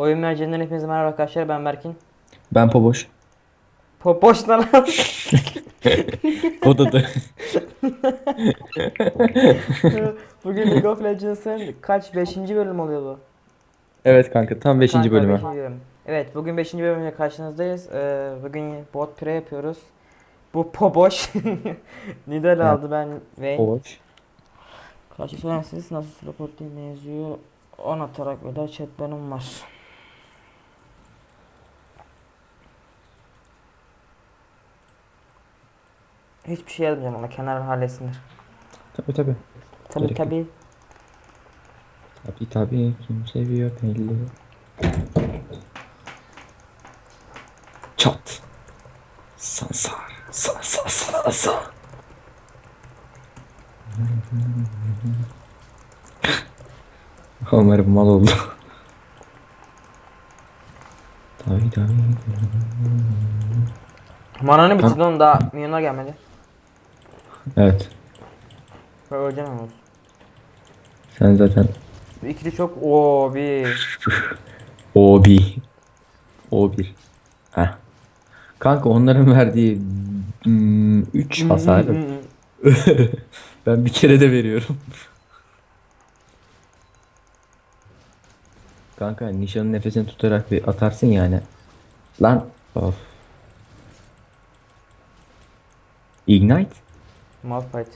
Oyun merceğinden hepinize merhaba arkadaşlar ben Berkin. Ben Poboş. Po boş lan. O da da. Bugün League of Legends'ın kaç 5. bölüm oluyor bu? evet kanka tam 5. Kanka, bölümü. beşinci bölüm. Evet bugün 5. bölümle karşınızdayız. Ee, bugün bot pre yapıyoruz. Bu po boş. Nidal aldı ben ve Poboş. Karşı söylersiniz nasıl support ne yazıyor? 10 atarak veda chat benim var. Hiçbir şey yazmayacağım ama kenar halletsinler. Tabii Gerek yok. tabii. Tabii tabii kim seviyor belli. Çat. Sansar. Sansar sansar. Umarım mal oldu. Tabii tabii. Mananı bitirdi onu daha milyonlar gelmedi. Evet. Ben öleceğim ama. Sen zaten ikili çok o bir. O1. O1. Heh. Kanka onların verdiği 3 hasar. ben bir kere de veriyorum. Kanka nişanın nefesini tutarak bir atarsın yani. Lan. Of. Ignite? Malphite.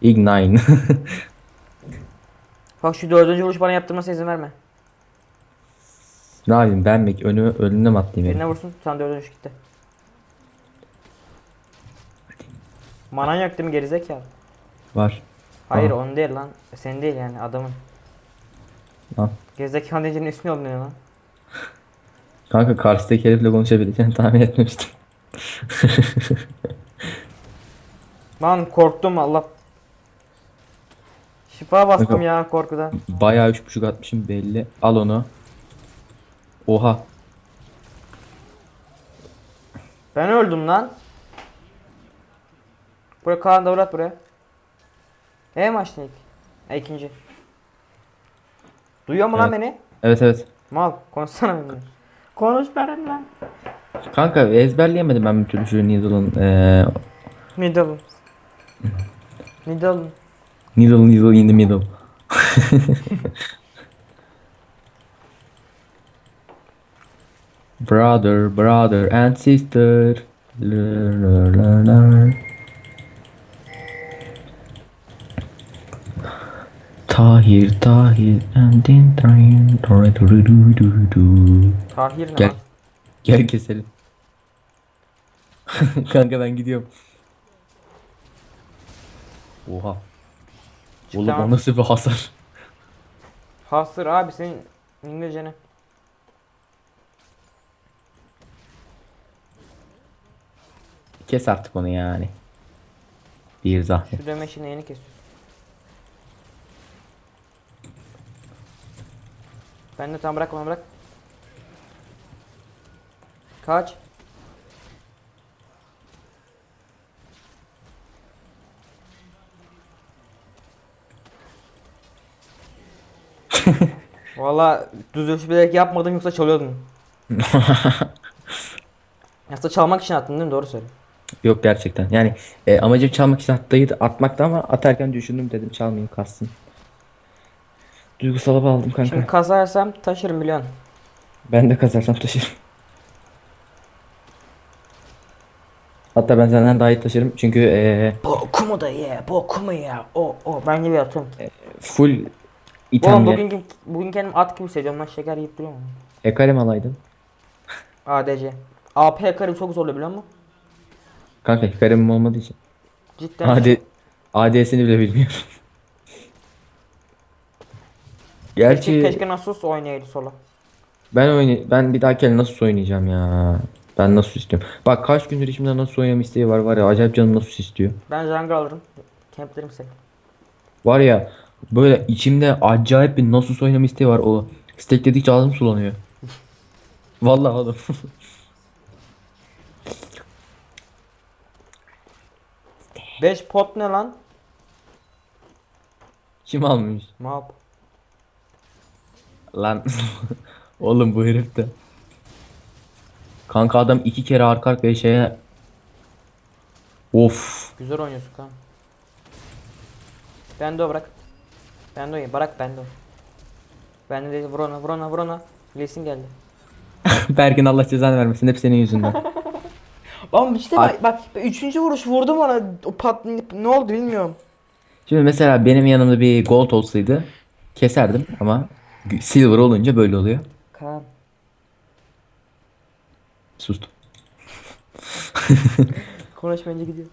Ignite. Bak şu dördüncü vuruş bana yaptırmasına izin verme. ne yapayım ben mi? Önüme, önüne mi atlayayım? Birine yani? vursun sen dördüncü gitti. Manan yok değil mi gerizekalı? Var. Hayır Aa. onun değil lan. Senin değil yani adamın. Lan. Gerizekalı deyince ne üstüne olmuyor lan. Kanka karşıdaki herifle konuşabileceğini tahmin etmemiştim. Lan korktum Allah. Şifa bastım Kanka- ya korkudan. Bayağı üç buçuk atmışım belli. Al onu. Oha. Ben öldüm lan. Buraya Kaan Davrat buraya. E maçtın ilk. E ikinci. Duyuyor mu lan Evet. beni? Evet evet. Mal konuşsana benimle. Konuş benimle. Kanka ezberleyemedim ben bir türlü şu Needle'ın eee Middle. Middle. Needle Needle in the middle. brother, brother and sister. Lır, lır, lır, lır. Tahir, Tahir and then train. Du- du- du- du- du. Tahir ne Gel. Gel keselim. Kanka ben gidiyorum. Oha. Oğlum Çıkar. o nasıl bir hasar? Hasır abi senin İngilizceni. Kes artık onu yani. Bir zahmet. Şu dömeşi neyini kesiyorsun? Ben de tam bırak onu bırak. Kaç? Valla düz ölçü bilerek yapmadım yoksa çalıyordum. Aslında çalmak için attın değil mi? Doğru söyle. Yok gerçekten. Yani e, amacım çalmak için attıydı, atmaktı ama atarken düşündüm dedim çalmayayım kalsın. Duygusal aldım kanka. Şimdi kazarsam taşırım milyon. Ben de kazarsam taşırım. Hatta ben senden daha iyi taşırım çünkü e, Bokumu da ye, bokumu ya. O o ben gibi atıyorum. full Oğlum bugün bugün kendim at gibi hissediyorum lan şeker yiyip duruyorum. ekalem alaydın. ADC. AP karım çok zorlu biliyor musun? Kanka hikalemim olmadığı için. Cidden. AD AD'sini bile bilmiyorum. Keşke, Gerçi keşke Nasus oynayaydı solo. ben oynay ben bir dahaki el nasıl oynayacağım ya. Ben nasıl istiyorum. Bak kaç gündür içimde nasıl oynama isteği var var ya acayip canım nasıl istiyor. Ben jungle alırım. Camplerim seni. Var ya böyle içimde acayip bir Nasus oynama isteği var o. Stack dedikçe ağzım sulanıyor. Vallahi oğlum. 5 pot ne lan? Kim almış? Map. Lan Oğlum bu herif de. Kanka adam iki kere arka arkaya şeye... Of. Güzel oynuyorsun kan. Ben de bırak. Ben de o bırak ben de o. Ben de değil vur ona vur ona vur ona. Lesin geldi. Bergin Allah cezanı vermesin hep senin yüzünden. Ama işte bak, bak üçüncü vuruş vurdum ona o pat ne oldu bilmiyorum. Şimdi mesela benim yanımda bir gold olsaydı keserdim ama silver olunca böyle oluyor. Kaan. Sustum. Konuşmayınca gidiyor.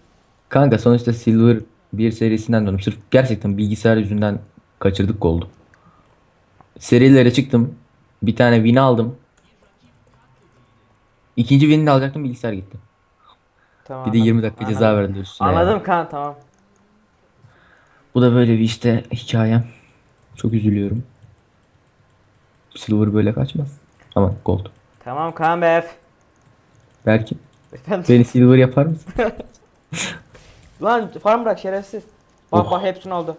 Kanka sonuçta silver bir serisinden döndüm. Sırf gerçekten bilgisayar yüzünden kaçırdık goldu. Serilere çıktım. Bir tane win aldım. İkinci win'i de alacaktım bilgisayar gitti. Tamam. Bir de 20 dakika ceza anladım. verdiler üstüne. ya. Anladım kan tamam. Bu da böyle bir işte hikayem. Çok üzülüyorum. Silver böyle kaçmaz. Ama gold. Tamam kan bef. Belki Efendim. beni silver yapar mısın? Lan farm bırak şerefsiz. Bak Oh. bak hepsini oldu.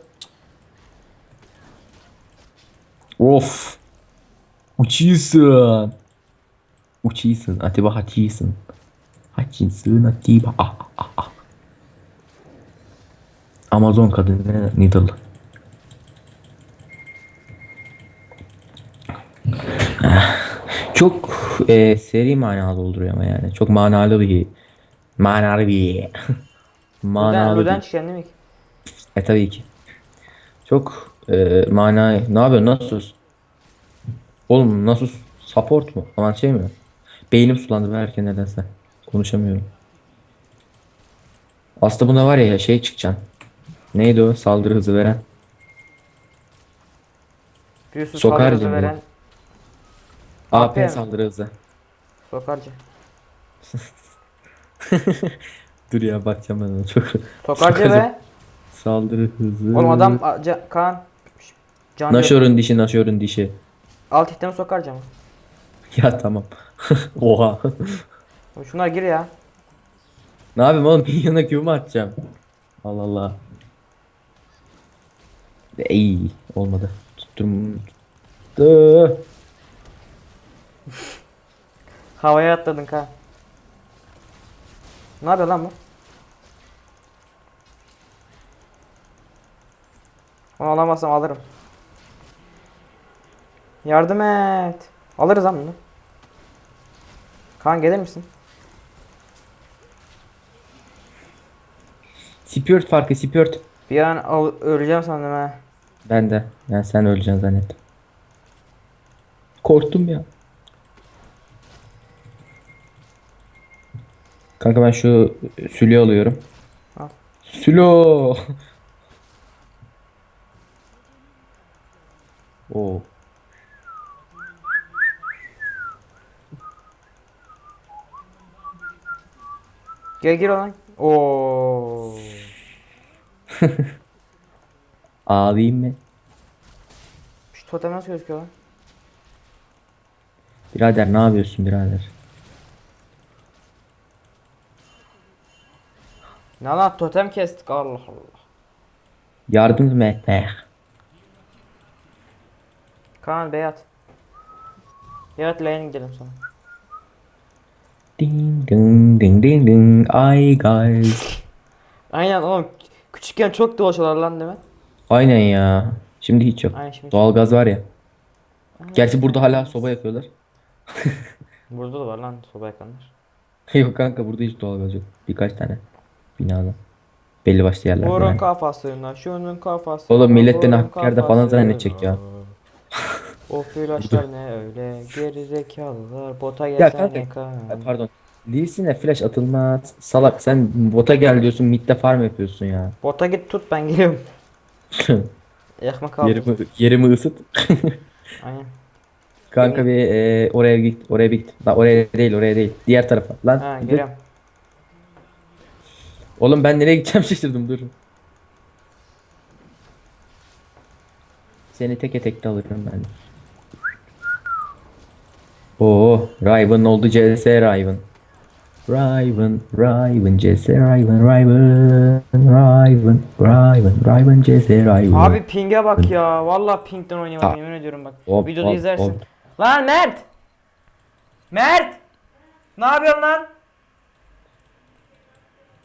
Of. Uçuyorsun. Uçuyorsun. Atiba haçıyorsun. Haçıyorsun Atiba. Ah, ah, ah, ah. Amazon kadını Needle. Ah, Çok e, seri manalı dolduruyor ama yani. Çok manalı bir manalı bir manalı Luden bir çıkacaksın değil mi? e tabii ki. Çok e, mana ne yapıyorsun Nasus? Oğlum Nasus support mu? Falan şey mi? Beynim sulandı belki nedense. Konuşamıyorum. Aslında buna var ya şey çıkacaksın. Neydi o saldırı hızı veren? Büyüsüz Sokar saldırı hızı veren AP saldırı hızı. sokarcı. Dur ya bakacağım ben ona çok. Sokarcı be. Saldırı hızı. Oğlum adam kan. Can. Naşor'un dişi Naşor'un dişi. Alt ihtemi sokarcı mı? Ya tamam. Oha. Şunlar gir ya. Ne yapayım oğlum minyona Q mu atacağım? Allah Allah. İyi olmadı. Tuttum. Tuttu. Havaya atladın kan. Ne yapıyor lan bu? Onu alamazsam alırım. Yardım et. Alırız lan bunu. Kaan gelir misin? Spirit farkı Spirit. Bir an al- öleceğim sandım ha. Ben de. Yani sen öleceksin zannettim. Korktum ya. Kanka ben şu sülü alıyorum. Al. Sülo. Oo. Gel gir olan. Oo. Ağlayayım mı? Şu totem nasıl gözüküyor lan? Birader ne yapıyorsun birader? Ne lan totem kestik Allah Allah. Yardım mı etme? Kaan beyat. Beyat lane'e gidelim sonra. Ding ding ding ding ding ay guys. Aynen oğlum. Küçükken çok dolaşıyorlar lan değil mi? Aynen ya. Şimdi hiç yok. Aynen şimdi. Doğalgaz var ya. Gerçi burada hala soba yakıyorlar. Burada da var lan soba yakanlar. yok kanka burada hiç doğalgaz yok. Birkaç tane binada. Belli başlı yerlerde. Vurun yani. kafasına, şunun kafasına. Oğlum millet beni vurun Hakkari'de falan zannedecek ya. O flaşlar ne öyle gerizekalılar bota Ya gelsene kanka. kan. Ay, Pardon. Lee'sine flash atılmaz. Salak sen bota gel diyorsun midde farm yapıyorsun ya. Bota git tut ben geliyorum. Yakma kaldı. yerimi, yerimi ısıt. Aynen. Kanka bir e, oraya git. Oraya bir git. Lan oraya değil oraya değil. Diğer tarafa. Lan. Ha dur. geliyorum. Oğlum ben nereye gideceğim şaşırdım dur. Seni teke tekte alırım ben. Oo, Riven oldu CS Riven. Riven, Riven, CS Riven, Riven, Riven, Riven, Riven, CS Riven. Abi ping'e bak ya. Vallahi ping'den oynayamadım yemin ediyorum bak. Hop, Videoda hop, izlersin. hop. Lan Mert! Mert! Ne yapıyorsun lan?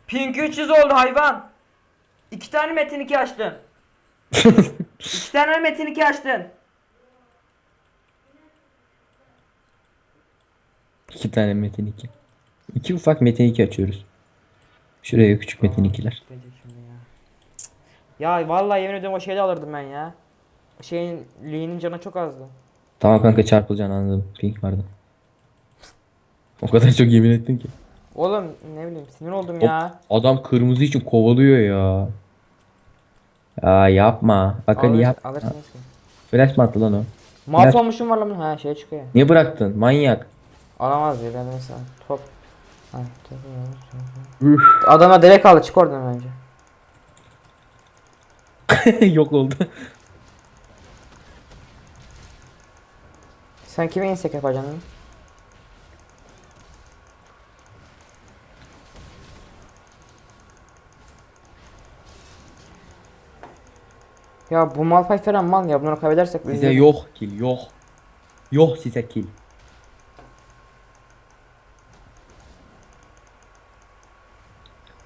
Pink 300 oldu hayvan. İki tane Metin 2 açtın. İki tane Metin 2 açtın. İki tane Metin 2. İki ufak Metin 2 açıyoruz. Şuraya küçük Metin 2'ler. Gelecek şimdi ya. Vallahi yemin ediyorum o şeyde alırdım ben ya. Şeyin Lee'nin canı çok azdı. Tamam kanka çarpılacaksın anladım. Pink vardı. O kadar çok yemin ettin ki. Oğlum ne bileyim sinir oldum Hop, ya. Adam kırmızı için kovalıyor ya. Ya yapma. Akali Alır- yap. Alırsınız ki. Flash mı attı lan o? Mahvolmuşum var lan. Ha şey çıkıyor. Niye bıraktın? Manyak. Alamaz diyor ben mesela top. Ha, top Adama direkt aldı çık oradan bence. Yok oldu. Sen kime insek yapacaksın? Ya bu Malphite falan mal ya bunları kaybedersek Size yok kill yok. Yok size kill.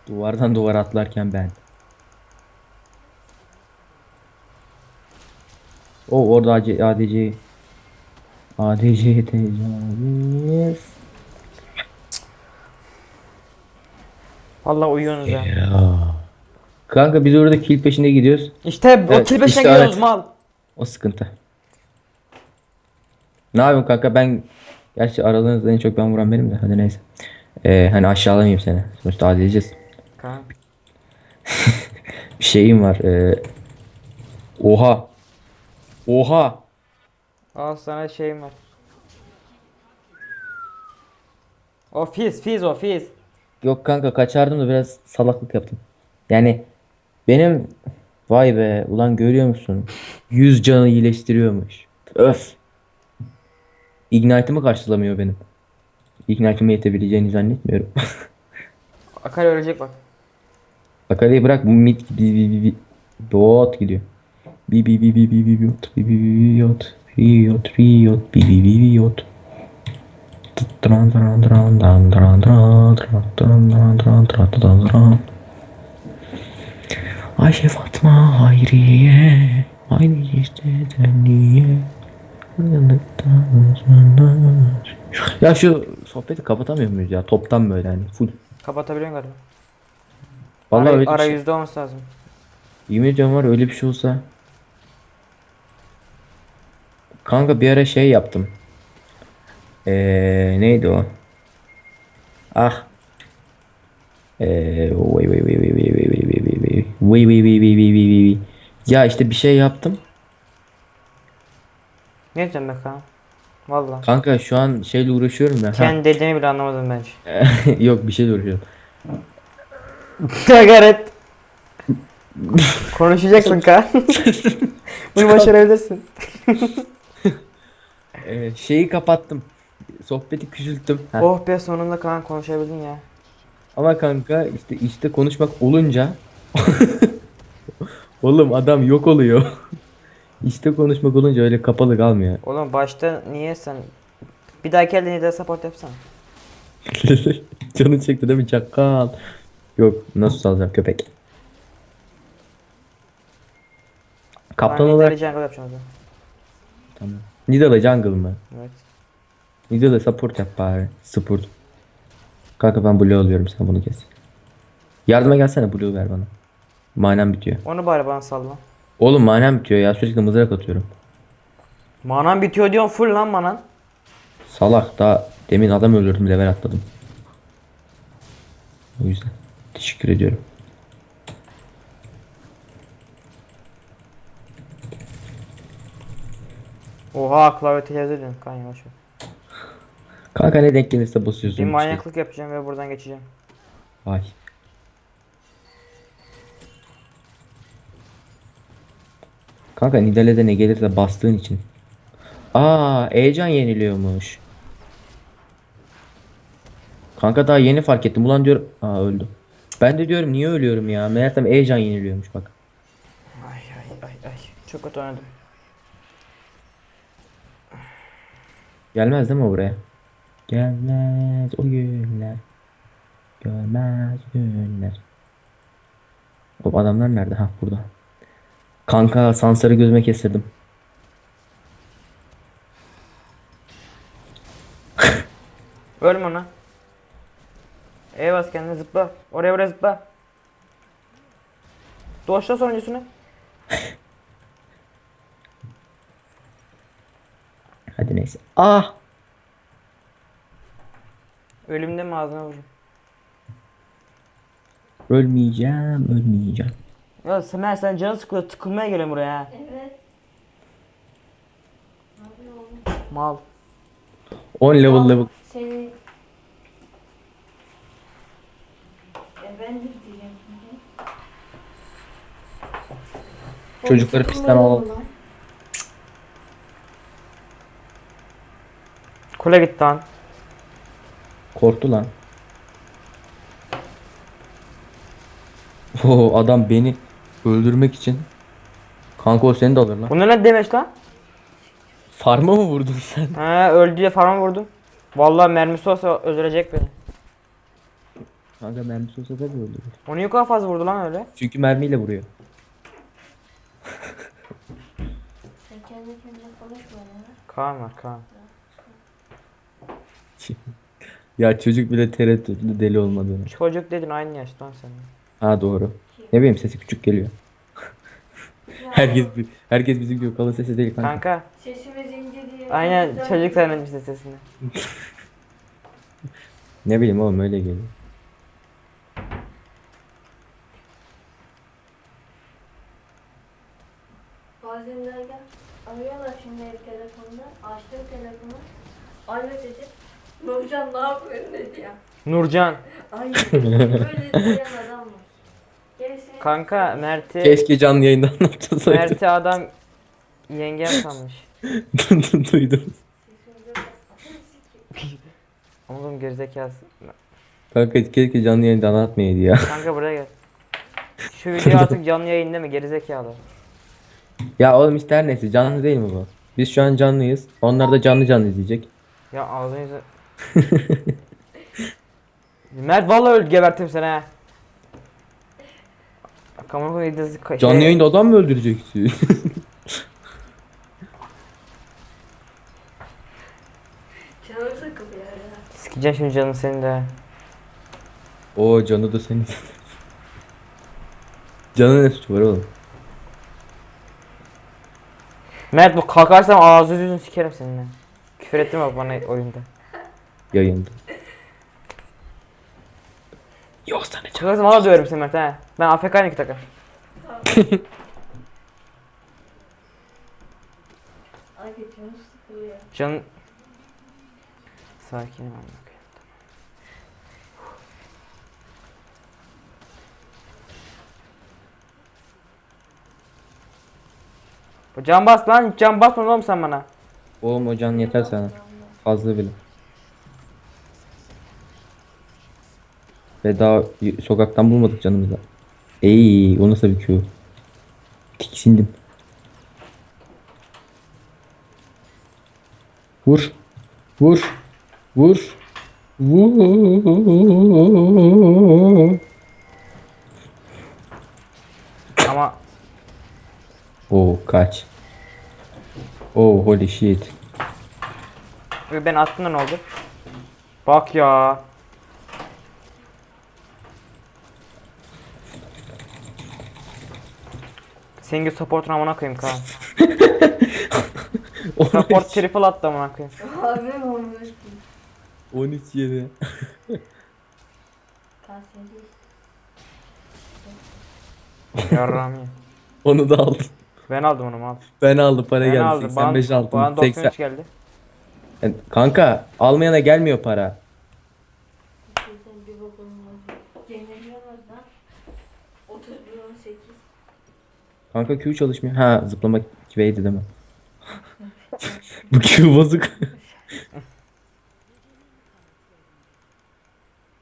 Duvardan duvara atlarken ben. O orada ADC ADC ADC tecavüz. Vallahi uyuyorsunuz ya. Kanka biz orada kill peşinde gidiyoruz. İşte bu Evet, kill peşine işte gidiyoruz evet. mal. O sıkıntı. Ne yapıyorsun kanka ben Gerçi aralarınızda en çok ben vuran benim de hadi neyse. Ee, hani aşağılamayayım seni. Sonuçta adileceğiz. Kanka. Bir şeyim var. Ee... Oha. Oha. Al sana şeyim var. O fiz fiz o fiz. Yok kanka kaçardım da biraz salaklık yaptım. Yani benim vay be ulan görüyor musun? 100 canı iyileştiriyormuş. Öf. Ignite'ımı karşılamıyor benim. Ignite'ıma yetebileceğini zannetmiyorum. Akali ölecek bak. Akali'yi bırak mid bot gidiyor. Bi bi bi bi bi bi bot bi bi bi yot riyot riyot bi bi bi yot. Tran tran tran tran tran tran tran tran tran tran tran tran. Ayşe Fatma Hayriye Hayri işte niye Ya şu sohbeti kapatamıyor muyuz ya toptan böyle hani full Kapatabiliyorsun galiba. Vallahi ara, öyle ara şey- yüzde olması lazım. Yemin ediyorum var öyle bir şey olsa. Kanka bir ara şey yaptım. Ee, neydi o? Ah. Ee, vay vay vay vay vay vay vay vay vay vay. Vay vay vay vay vay vay. Ya işte bir şey yaptım. Ne be kanka? Valla. Kanka şu an şeyle uğraşıyorum ben. Ha. Kendi dediğimi bile anlamadım bence. Yok bir şeyle uğraşıyorum. Gayret. Konuşacaksın kan. Bunu başarabilirsin. Ee, şeyi kapattım. Sohbeti küçülttüm. Oh be sonunda kan konuşabildin ya. Ama kanka işte işte konuşmak olunca Oğlum adam yok oluyor. işte konuşmak olunca öyle kapalı kalmıyor. Oğlum başta niye sen bir dahaki elde de support yapsana. Canı çekti değil mi çakal? Yok nasıl salacağım köpek. Kaptan olarak Nidal'i jungle yapacağım o zaman. tamam. Nidalee jungle mı? Evet. Nidalee support yap bari. Support. Kanka ben blue alıyorum sen bunu kes. Yardıma gelsene blue ver bana. Manem bitiyor. Onu bari bana salla. Oğlum manem bitiyor ya sürekli mızrak atıyorum. Manan bitiyor diyorsun full lan manan. Salak daha demin adam öldürdüm level atladım. O yüzden teşekkür ediyorum. Oha klavye ediyorsun kan yavaş ol. Kanka ne denk gelirse basıyorsun. Bir şey. manyaklık yapacağım ve buradan geçeceğim. Vay. Kanka Nidalee'de ne gelirse bastığın için. Aa, heyecan yeniliyormuş. Kanka daha yeni fark ettim. Ulan diyorum. Aa öldü. Ben de diyorum niye ölüyorum ya? Meğersem heyecan yeniliyormuş bak. Ay ay ay ay. Çok kötü oynadım. Gelmez değil mi buraya? Gelmez o günler. Görmez günler. O adamlar nerede? Ha burada. Kanka Sansar'ı gözüme kestirdim. Ölme ona. E bas kendine zıpla. Oraya buraya zıpla. Doşla sonuncusunu. Hadi neyse. Ah! Ölümde mi ağzına vurun? Ölmeyeceğim, ölmeyeceğim. Ya Semer sen canı sıkılıyor tıkılmaya geliyorum buraya ha. Evet. Ne yapıyor oğlum? Mal. 10 level level. Seni... Efendim diyeceğim şimdi. Çocukları Oğlum, pistten alalım. Kule gitti lan. Korktu lan. Oo adam beni öldürmek için. Kanka o seni de alır lan. Bu ne lan demeç lan? Farma mı vurdun sen? He öldü diye farma vurdum. Vallahi mermisi olsa öldürecek beni. Kanka mermisi olsa da öldürür. O niye bu kadar fazla vurdu lan öyle? Çünkü mermiyle vuruyor. Sen kendi kendine konuşma ya. Kaan var Kaan. ya çocuk bile tereddütlü deli olmadığını. Çocuk dedin aynı yaşta lan senin. Ha doğru. Ne bileyim sesi küçük geliyor. herkes herkes bizim Gökhan'ın sesi değil kanka. Kanka Sesimiz ince diye. aynen çocuk bir- zannetmişsin sesini. Ne bileyim oğlum öyle geliyor. Bazenlerden arıyorlar şimdi ev telefonda. Açtım telefonu. Alo dedi. Nurcan ne yapıyorsun dedi ya. Nurcan. Ay böyle diyen adam var. Gerisi Kanka Mert'i Keşke canlı yayında anlatmasaydım. Mert'i adam yengem sanmış. Duydum. Oğlum gerizekası. Kanka keşke canlı yayında anlatmayaydı ya. Kanka buraya gel. Şu video artık canlı yayında mı gerizekalı? Ya oğlum işte her neyse canlı değil mi bu? Biz şu an canlıyız. Onlar da canlı canlı izleyecek. Ya ağzını yüzü. Mert vallahi öldü gebertim seni ha. Kamera koyduğunuz ka- Canlı yayında adam mı öldüreceksin? canım sıkılıyor ya. Sikeceğim şimdi canım senin de. Oo canı da senin. Canı ne suçu var oğlum? Mert bu kalkarsam ağzını yüzünü sikerim seninle. Küfür ettin bak bana oyunda. Yayında. Yoksa ne Çıkarsam valla döverim seni Mert ha. Ben AFK'yım iki takım. Ay canım sıkılıyor. Canın... Sakin ol. Can bas lan, can basma oğlum sen bana. Oğlum o can yeter sana. Fazla bile. Ve daha sokaktan bulmadık canımıza. Ey o nasıl bir Q? Tiksindim. Vur. Vur. Vur. Vur. Ama Oo kaç. Oh holy shit. ben attım ne oldu? Bak ya. Senin gibi support'un amına koyayım Kaan. Support triple attı amına koyayım. Abi olmuş ki. 13 7. Kaseri. Yarram ya. Onu da aldım. Ben aldım onu mal. Ben aldım para Ben geldi. aldım. 85 Bana, aldım. bana 80. 93 geldi. Yani kanka almayana gelmiyor para. Sen bir bakın olmaz. Yenilmiyorlar lan. 31 18. Kanka Q çalışmıyor. Ha zıplamak Q'ydi değil mi? Bu Q bozuk.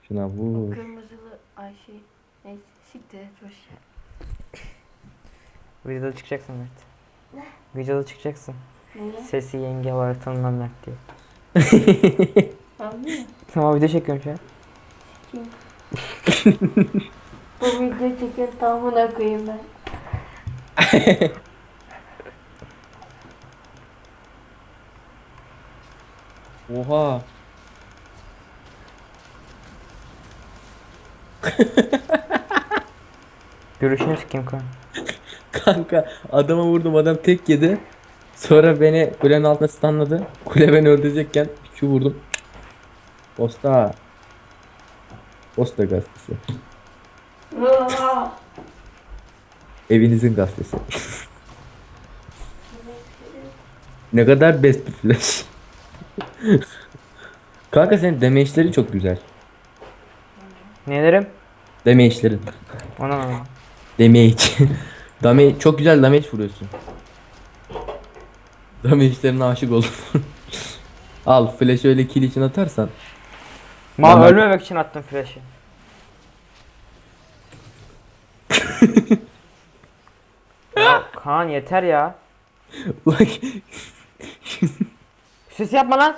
Şuna vur. Kırmızılı ay şey. Neyse siktir et boş. ver. Videoda çıkacaksın Mert. Videoda çıkacaksın. Ne? Sesi yenge var tanımam Mert diye. Anlıyor musun? Tamam video çekiyorum şu an. Bu video çeken tamamına koyayım ben. Oha. Görüşünüz kim kan? Kanka adama vurdum adam tek yedi. Sonra beni kulenin altına stunladı. Kule beni öldürecekken şu vurdum. Posta. Posta gazetesi. Evinizin gazetesi. ne kadar best bir flash. Kanka senin damage'leri çok güzel. Nelerim? Damage'lerin. Ona ona. Damage. damage çok güzel damage vuruyorsun. Damage'lerine aşık oldum. Al flash öyle kill için atarsan. Mal ölmemek için attım flash'ı. Kaan yeter ya. Bak Ses yapma lan.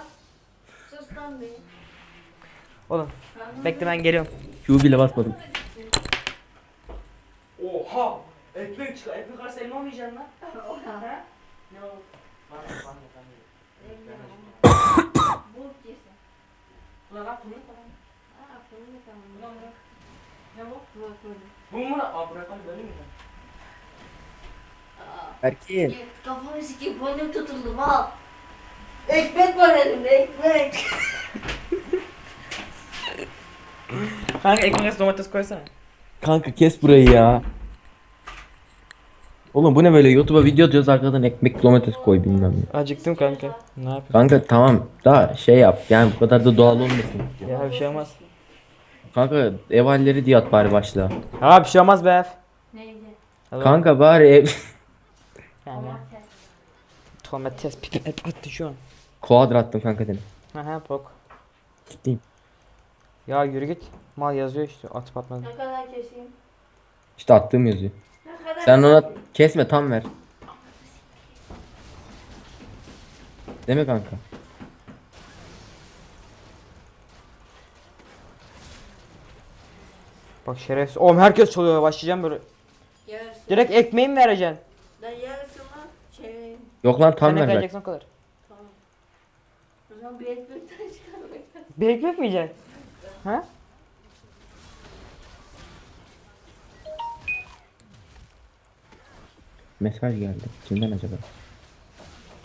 Sus lan be. Oğlum bekle ben geliyorum. Q bile basmadım. Oha! Ekmek çıkar. Ekmek arası elma mı yiyeceksin lan? Ne o? Bul kesin. Ulan lan bunu Aa, fırını tamam. Ulan bırak. Ne bu? Bu fırını. Bu mu? Aa bırakalım böyle mi? Aa. Erkin. Git, Kafamı sikeyim boynum tutuldum al. Ekmek var elimde ekmek. Kanka ekmek arası domates koysana. Kanka kes burayı ya. Oğlum bu ne böyle YouTube'a video atıyoruz arkadan ekmek domates koy bilmem ne. Acıktım kanka. Ne yapayım? Kanka tamam da şey yap yani bu kadar da doğal olmasın. Ya bir şey olmaz. Kanka ev halleri diye at bari başla. Ha bir şey olmaz be. Neydi? Kanka bari ev... Yani Domates. domates pik et attı şu an. Quadra attım kanka dedim. Ha ha pok. Ciddiyim. Ya yürü git. Mal yazıyor işte atıp atmadım. Ne kadar keseyim? İşte attığım yazıyor. Ne kadar Sen ona kesme tam ver. Değil mi kanka? Bak şerefsiz. Oğlum herkes çalıyor başlayacağım böyle. Yarısı. Direkt ekmeği mi vereceksin? Ben çevireyim. Yok lan tam Sen ne ver bak. vereceksin o kadar. Tamam. O zaman bir ekmekten çıkarmak. Bir ekmek mi yiyeceksin? Ha? Mesaj geldi. Kimden acaba?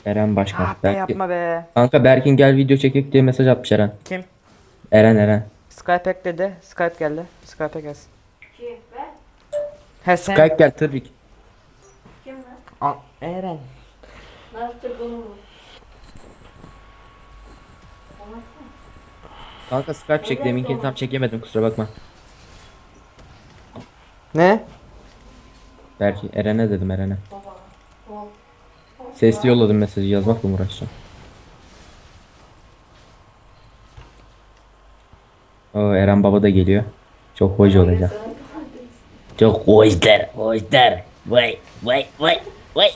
Eren Başkan. Ah be Berkin- yapma be. Kanka Berkin gel video çekek diye mesaj atmış Eren. Kim? Eren Eren. Skype ekledi. Skype geldi. Skype'e gelsin. Kim? Ben? He sen. Skype gel tırvik. Kim lan? Aa, Eren. Bunu? Domates. Kanka Skype çek deminkini tam çekemedim kusura bakma. Ne? Belki Eren'e dedim Eren'e. Sesli yolladım mesajı yazmakla mı uğraşacağım? Oo Eren baba da geliyor. Çok hoş olacak. Çok hoşlar, hoşlar. Vay, vay, vay, vay.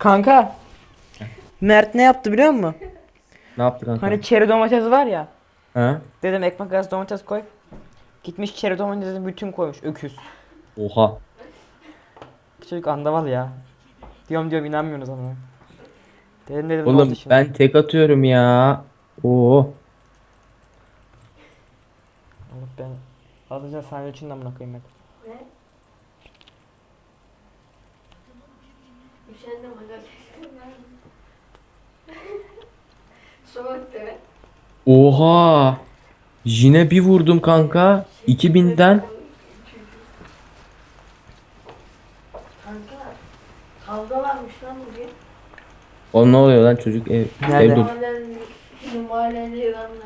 Kanka. Mert ne yaptı biliyor musun? Ne yaptı kanka? Hani çeri domates var ya. Ha? Dedim ekmek arası domates koy. Gitmiş çeri domatesi bütün koymuş öküz. Oha. Çocuk andaval ya. Diyorum diyorum inanmıyorsunuz ama. Dedim dedim ne Oğlum oldu şimdi? ben tek atıyorum ya. Oo. Oğlum ben azıcık sahne için amına koyayım ben. Ne? Üşendim aga. Soğuk değil mi? Oha. Yine bir vurdum kanka. 2000'den. Kanka kavga varmış lan bugün. O ne oluyor lan çocuk ev, Nerede? ev dur. Mahallenin, bizim mahallenin İranlı.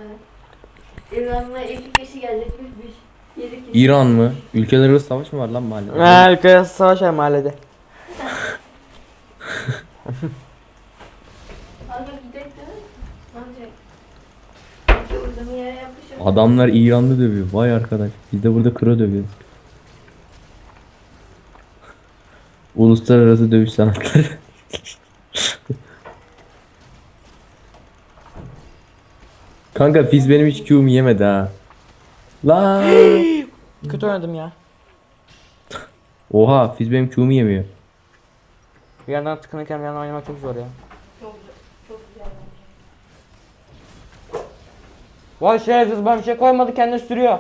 İranlı iki kişi gelecekmiş biz. Yedi kişi. İran mı? Ülkeler arası savaş mı var lan mahallede? Ha ülke savaş var mahallede. Adamlar İranlı dövüyor. Vay arkadaş. Biz de burada kro dövüyoruz. Uluslararası dövüş sanatları. Kanka Fizz benim hiç Q'mu yemedi ha. Lan. Kötü oynadım ya. Oha Fizz benim Q'mu yemiyor. Bir yandan tıkanırken bir yandan oynamak çok zor ya. Çok güzel. Çok güzel. Vay şerefsiz bana bir şey koymadı kendini sürüyor.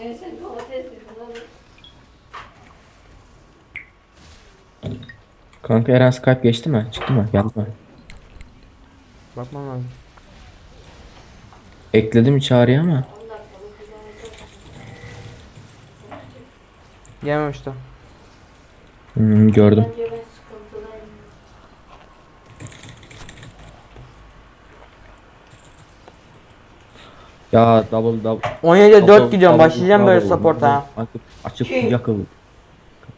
Neyse domates kullanın. Kanka Eren Skype geçti mi? Çıktı mı? Mi? Bakmam lazım. Ekledim çağrıya ama. 10 dakikalık bir domates. Yememişti. Hmm, gördüm. Bence ben sıkıntıdayım. Ya double double. 17'de 4 double- gidiyorum. double- Başlayacağım böyle support'a. Açıp, yakıl.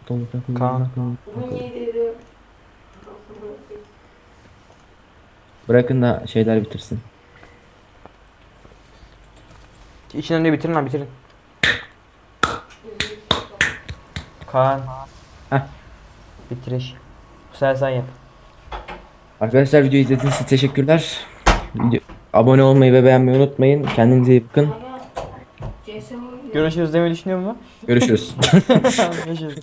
Double yakıl, Kaan. Bırakın da şeyler bitirsin. İçinden de bitirin lan bitirin. Kaan. Heh. Bitiriş. Bu sefer sen yap. Arkadaşlar videoyu izlediğiniz için teşekkürler. Video, abone olmayı ve beğenmeyi unutmayın. Kendinize iyi bakın. Görüşürüz demeyi düşünüyor mu? Görüşürüz. Görüşürüz.